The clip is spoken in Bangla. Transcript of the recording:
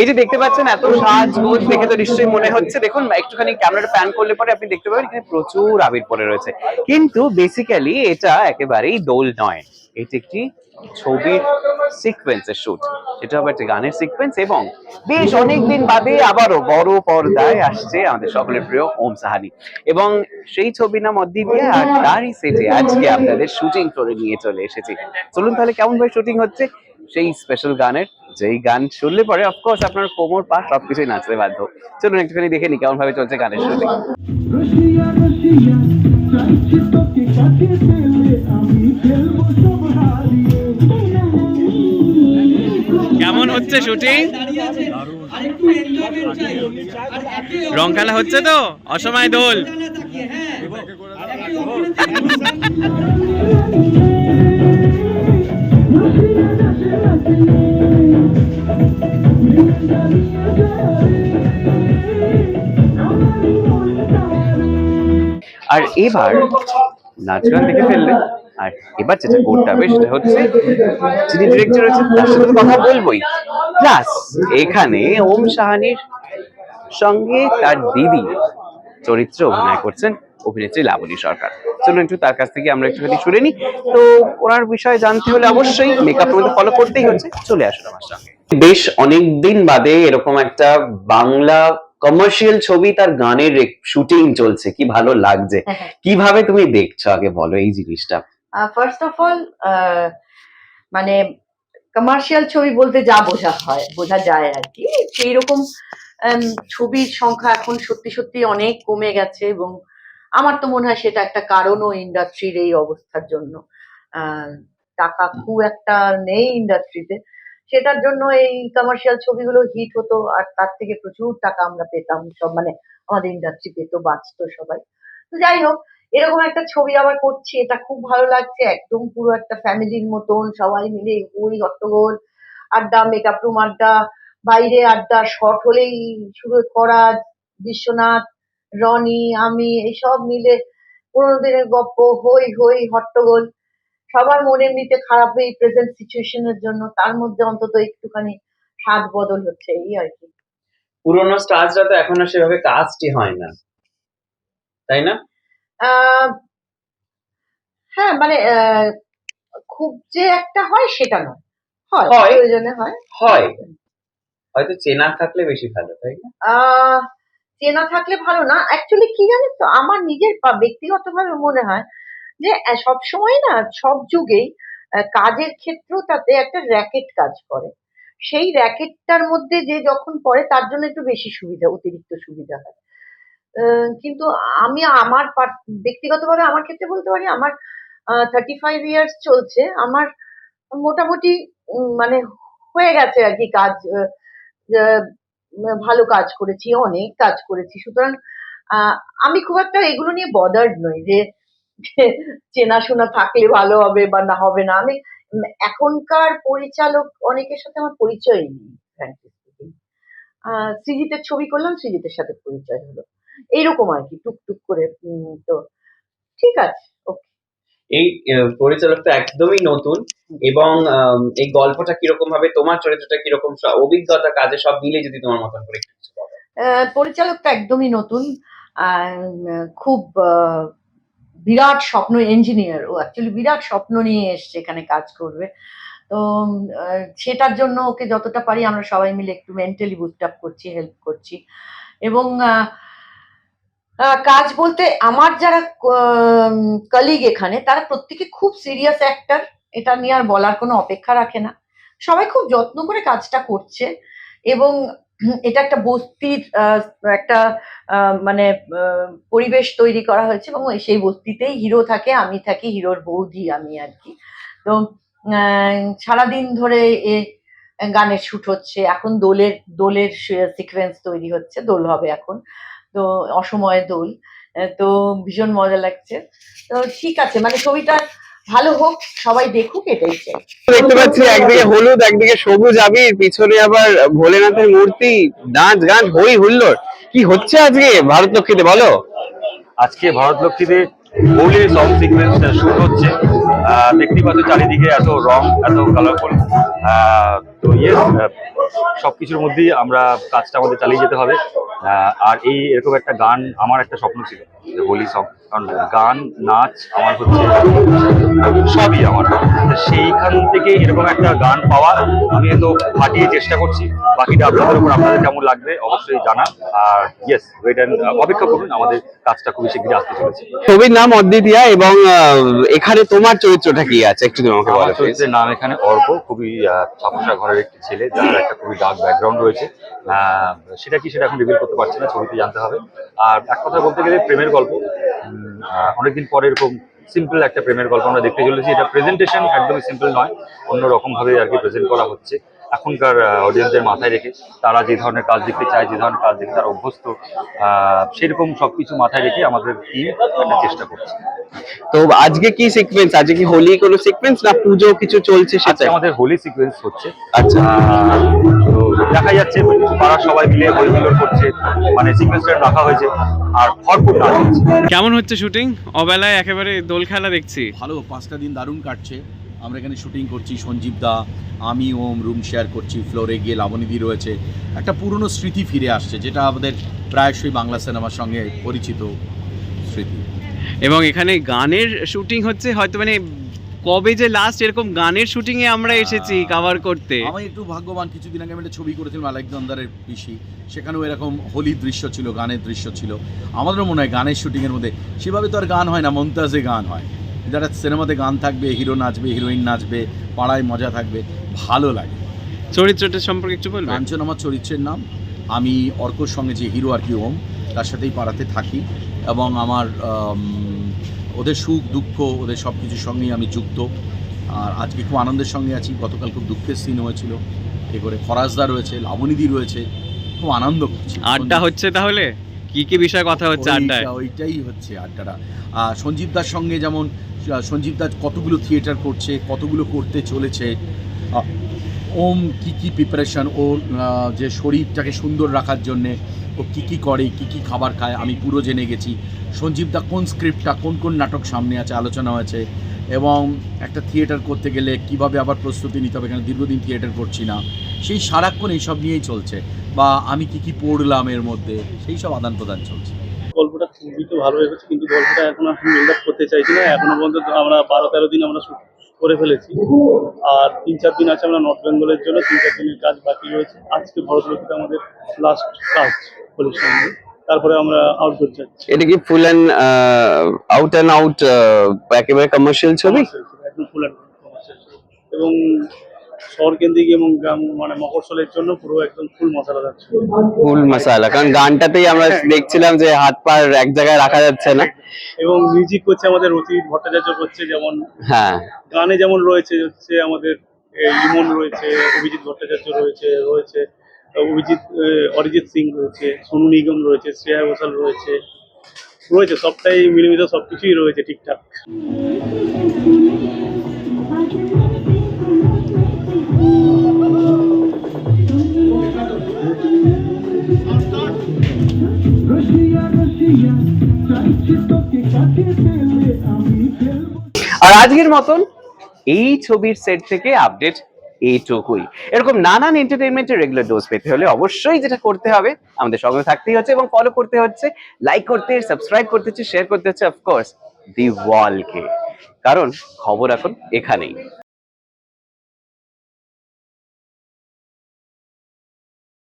এই যে দেখতে পাচ্ছেন এত সাজ সাজগোজ দেখে তো নিশ্চয়ই মনে হচ্ছে। দেখুন, একটুখানি ক্যামেরাটা প্যান করলে পরে আপনি দেখতে পাবেন এখানে প্রচুর আবির পড়ে রয়েছে। কিন্তু বেসিক্যালি এটা একেবারেই দোল নয়। এটি একটি ছবির সিকোয়েন্সের শুট। এটা হবে একটা গানের সিকোয়েন্স এবং বেশ অনেকদিন বাদে আবারও বড় পর্দায় আসছে আমাদের সকলের প্রিয় ওম সাহানি। এবং সেই ছবি নাম অদ্বিতীয় আর তারই সেটে আজকে আপনাদের শুটিং করে নিয়ে চলে এসেছি। চলুন তাহলে কেমন ভাবে শুটিং হচ্ছে? সেই স্পেশাল গানের যেই গান শুনলে পরে অফকোর্স আপনার কোমর, পা সবকিছুই নাচতে বাধ্য। চলুন একটুখানি দেখে নি কেমন ভাবে চলছে গানের শুটিং হচ্ছে শুটিং? রং খেলা হচ্ছে তো? অসময় দোল। আর এবার নাচ গান দেখে ফেললে, আর এবার যেটা করতে হবে সেটা হচ্ছে যিনি ডিরেক্টর রয়েছেন তার সাথে কথা বলবোই। প্লাস এখানে ওম সাহানির সঙ্গে তার দিদি চরিত্রে অভিনয় করছেন অভিনেত্রী লাবণী সরকার। চলুন একটু তার কাছ থেকে আমরা একটুখানি শুনে নিই। তো ওনার বিষয়ে জানতে হলে অবশ্যই মেকআপ মধ্যে ফলো করতেই হচ্ছে। চলে আসুন আমার সঙ্গে। বেশ অনেকদিন বাদে এরকম একটা বাংলা কমার্শিয়াল ছবি তার গানের শুটিং চলছে। কি ভালো লাগছে। কীভাবে তুমি দেখছ? আগে বলো এই জিনিসটা। ফার্স্ট অফ অল মানে কমার্শিয়াল ছবি বলতে যা বোঝা হয়, বোঝা যায় আর কি। সেই রকম ছবির সংখ্যা এখন সত্যি সত্যি অনেক কমে গেছে এবং আমার তো মনে হয় সেটা একটা কারণও ইন্ডাস্ট্রির এই অবস্থার জন্য। টাকা খুব একটা নেই ইন্ডাস্ট্রিতে সেটার জন্য এই কমার্শিয়াল ছবিগুলো হিট হতো আর তার থেকে প্রচুর টাকা আমরা পেতাম। সব মানে আমাদের ইন্ডাস্ট্রি পেতো, বাঁচতো সবাই। তো যাই হোক এরকম একটা ছবি আবার করছি, এটা খুব ভালো লাগছে, একদম পুরো একটা ফ্যামিলির মতন, সবাই মিলে ওই হট্টগোল, আড্ডা মেকআপ রুম আড্ডা, বাইরে আড্ডা শর্ট হলেই শুরু করা বিশ্বনাথ, রনি, আমি এইসব মিলে পুরোনো দিনের গপ্প, হই হই, হট্টগোল, সবার মনে এমনিতে খারাপ এই প্রেজেন্ট সিচুয়েশনের জন্য, তার মধ্যে অন্তত একটুখানি স্বাদ বদল হচ্ছে, এই আর কি। পুরোনো স্টার্সরা তো এখন আর সেভাবে কাস্টই হয় না। তাই না? আহ, হ্যাঁ মানে আহ, খুব যে একটা হয় সেটা নয়। হয় হয়। প্রয়োজনে হয়। হয়। হয়তো চেনা থাকলে বেশি ভালো তাই না? আহ, চেনা থাকলে ভালো না। অ্যাকচুয়ালি কি জানিস তো আমার নিজের পা- ব্যক্তিগতভাবে মনে হয় যে সব সময় না সব যুগেই আহ, কাজের ক্ষেত্রেও তাতে একটা র্যাকেট কাজ করে। সেই র্যাকেটটার মধ্যে যে যখন পড়ে তার জন্য একটু বেশি সুবিধা অতিরিক্ত সুবিধা হয়। কিন্তু আমি আমার ব্যক্তিগতভাবে আমার ক্ষেত্রে বলতে পারি, আমার থার্টি ফাইভ ইয়ার্স চলছে। আমার মোটামুটি মানে হয়ে গেছে আর কি কাজ ভালো কাজ করেছি, অনেক কাজ করেছি। সুতরাং আমি খুব একটা এগুলো নিয়ে বদার্ড নই যে চেনাশোনা থাকলে ভালো হবে বা না হবে না। আমি এখনকার পরিচালক অনেকের সাথে আমার পরিচয় নেই speaking। সৃজিতের ছবি করলাম, সৃজিতের সাথে পরিচয় হলো। এইরকম আর কি টুকটুক করে তো ঠিক আছে ওকে এই আহ, পরিচালক তো একদমই নতুন এবং এই গল্পটা কীরকম ভাবে তোমার চরিত্রটা কীরকম অভিজ্ঞতা কাজে সব মিলে যদি তোমার মতন করে একটু কিছু পরিচালকটা একদমই নতুন খুব বিরাট স্বপ্ন ইঞ্জিনিয়ার ও অ্যাকচুয়ালি বিরাট স্বপ্ন নিয়ে এসছে এখানে কাজ করবে। তো সেটার জন্য ওকে যতটা পারি আমরা সবাই মিলে একটু মেন্টালি বুস্ট আপ করছি হেল্প করছি। এবং আহ, কাজ বলতে আমার যারা কলিগ এখানে, তারা প্রত্যেকে খুব সিরিয়াস অ্যাক্টার এটা নিয়ে আর বলার কোনো অপেক্ষা রাখে না। সবাই খুব যত্ন করে কাজটা করছে এবং এটা একটা বস্তির একটা মানে পরিবেশ তৈরি করা হয়েছে এবং সেই বস্তিতেই হিরো থাকে, আমি থাকি, হিরোর বৌদি, আমি আর কি। তো সারাদিন ধরে এ, গানের শ্যুট হচ্ছে, এখন দোলের দোলের সিকোয়েন্স তৈরি হচ্ছে, দোল হবে এখন। তো অসময়ে দোল তো ভীষণ মজা লাগছে। তো ঠিক আছে মানে ছবিটা ভালো হোক সবাই দেখুক এটাই চাই। দেখতে পাচ্ছি একদিকে হলুদ একদিকে সবুজ আবির পিছনে আবার ভোলেনাথের মূর্তি নাচ গান হই হুল্লোড়। কি হচ্ছে আজকে ভারত লক্ষ্মীতে বলো? আজকে ভারত লক্ষ্মীতে হোলি সং সিকোয়েন্সটা শুট হচ্ছে। আহ, দেখতেই পাচ্ছ চারিদিকে এত রং এত কালারফুল তো ইয়েস সবকিছুর মধ্যেই আমরা কাজটা আমাদের চালিয়ে যেতে হবে। আর এই এরকম একটা গান আমার একটা স্বপ্ন ছিল যে হোলি সং কারণ গান নাচ আমার হচ্ছে সবই আমার। সেইখান থেকে এরকম একটা গান পাওয়া আমি তো ফাটিয়ে চেষ্টা করছি। বাকিটা আপনাদের উপর আপনাদের কেমন লাগবে অবশ্যই জানা আর ইয়েস ওয়েট অ্যান্ড অপেক্ষা করুন আমাদের কাজটা খুবই শীঘ্রই আসতে চলেছে। ছবির নাম অদ্বিতীয়া এবং এখানে তোমার চরিত্রটা কি আছে? একটু তুমি আমাকে বলো চরিত্রের নাম এখানে অর্ক খুবই ছাপোষা ঘরের একটি ছেলে, যার একটা খুবই ডার্ক ব্যাকগ্রাউন্ড রয়েছে। সেটা কি সেটা এখন রিভিল করতে পারছি না, ছবিতে জানতে হবে। আর এক কথা বলতে গেলে প্রেমের গল্প। অনেকদিন পরে এরকম সিম্পল একটা প্রেমের গল্প আমরা দেখতে চলেছি। এটা প্রেজেন্টেশন একদমই সিম্পল নয় অন্য রকম ভাবে আর কি প্রেজেন্ট করা হচ্ছে। এখনকার অডিয়েন্সের মাথায় রেখে তারা যে ধরনের কাজ দেখতে চায়, যে ধরনের কাজ দেখতে তারা অভ্যস্ত সেরকম সবকিছু মাথায় রেখে আমাদের টিম একটা চেষ্টা করছে। তো আজকে কি সিকোয়েন্স আজকে কি হোলি কোনো সিকোয়েন্স না পুজো কিছু চলছে আজকে সেটা আমাদের হোলি সিকোয়েন্স হচ্ছে। আচ্ছা। তো দেখা যাচ্ছে পাড়ার সবাই মিলে হই হুল্লোড় করছে মানে সিকোয়েন্সটা রাখা হয়েছে আর ভরপুর নাচ হচ্ছে। কেমন হচ্ছে শুটিং অবেলায় একেবারে দোল খেলা দেখছি। ভালো পাঁচটা দিন দারুণ কাটছে। আমরা এখানে শুটিং করছি সঞ্জীব দা আমি ওম রুম শেয়ার করছি ফ্লোরে গিয়ে লাবণীদি রয়েছে। একটা পুরনো স্মৃতি ফিরে আসছে যেটা আমাদের প্রায়শই বাংলা সিনেমার সঙ্গে পরিচিত স্মৃতি। এবং এখানে গানের শুটিং হচ্ছে হয়তো মানে কবে যে লাস্ট এরকম গানের শুটিং এ আমরা এসেছি কভার করতে। আমি একটু ভাগ্যবান কিছুদিন আগে আমি একটা ছবি করেছিলাম আলেকজান্ডারের পিসি। সেখানেও এরকম হোলি দৃশ্য ছিল গানের দৃশ্য ছিল। আমাদেরও মনে হয় গানের শুটিংয়ের মধ্যে সেভাবে তো আর গান হয় না মমতাজে গান হয়। যারা সিনেমাতে গান থাকবে হিরো নাচবে হিরোইন নাচবে পাড়ায় মজা থাকবে ভালো লাগে। চরিত্রটা সম্পর্কে একটু বলবেন? কাঞ্চন আমার চরিত্রের নাম। আমি অর্কর সঙ্গে যে হিরো আর কি ওম তার সাথেই পাড়াতে থাকি এবং আমার ওদের সুখ দুঃখ ওদের সব কিছুর সঙ্গেই আমি যুক্ত। আর আজকে খুব আনন্দের সঙ্গে আছি। গতকাল খুব দুঃখের সিন হয়েছিল। এ করে ফরাজদা রয়েছে লাবণীদি রয়েছে। খুব আনন্দ করছি। আড্ডা হচ্ছে তাহলে? কি কি বিষয়ে কথা হচ্ছে আড্ডায়? ওইটা- ওইটাই হচ্ছে আড্ডাটা। আর সঞ্জীব দার সঙ্গে যেমন সঞ্জীব দাস কতগুলো থিয়েটার করছে কতগুলো করতে চলেছে ওম কি কি প্রিপারেশন আহ, যে শরীরটাকে সুন্দর রাখার জন্যে ও কি কি করে কি কি খাবার খায় আমি পুরো জেনে গেছি। সঞ্জীব দা কোন স্ক্রিপ্টটা কোন কোন নাটক সামনে আছে আলোচনা হয়েছে এবং একটা থিয়েটার করতে গেলে কীভাবে আবার প্রস্তুতি নিতে হবে এখানে দীর্ঘদিন থিয়েটার করছি না সেই সারাক্ষণ এইসব নিয়েই চলছে বা আমি কি কি পড়লাম এর মধ্যে সেই সব আদান প্রদান চলছে। গল্পটা খুবই তো ভালো হয়ে গেছে কিন্তু গল্পটা এখন এখন বিল্ড আপ করতে চাইছি না এখনও পর্যন্ত আমরা বারো তেরো দিন আমরা করে ফেলেছি। আর তিন চার দিন আছে আমরা নর্থ বেঙ্গলের জন্য তিন চার দিনের কাজ বাকি রয়েছে। আজকে ভরতলক্ষ্মীতে আমাদের লাস্ট কাজ হোলির সঙ্গে তারপরে আমরা আউটডোর যাচ্ছি। এটা কি full and out and out একেবারে কমার্শিয়াল ছবি? একদম ফুল অ্যান্ড এবং শহর এবং গ্রাম মানে মকরশলের জন্য পুরো একদম ফুল মশলা যাচ্ছে। ফুল মশালা কারণ গানটাতেই আমরা দেখছিলাম যে হাত পা এক জায়গায় রাখা যাচ্ছে না। এবং মিউজিক করছে আমাদের অতীত ভট্টাচার্য করছে যেমন হ্যাঁ। গানে যেমন রয়েছে হচ্ছে আমাদের ইমন রয়েছে অভিজিৎ ভট্টাচার্য রয়েছে রয়েছে অভিজিৎ অরিজিৎ সিং রয়েছে সোনু নিগম রয়েছে শ্রেয়া ঘোষাল রয়েছে রয়েছে সবটাই মিলেমিশে সবকিছুই রয়েছে ঠিকঠাক। আজকের মতন এই ছবির সেট থেকে আপডেট এইটুকুই। এরকম নানান এন্টারটেনমেন্টের রেগুলার ডোজ পেতে হলে অবশ্যই যেটা করতে হবে, আমাদের সঙ্গে থাকতেই হচ্ছে এবং ফলো করতে হচ্ছে লাইক করতে সাবস্ক্রাইব করতে হচ্ছে শেয়ার করতে হচ্ছে অফকোর্স দি ওয়ালকে কারণ খবর এখন এখানেই।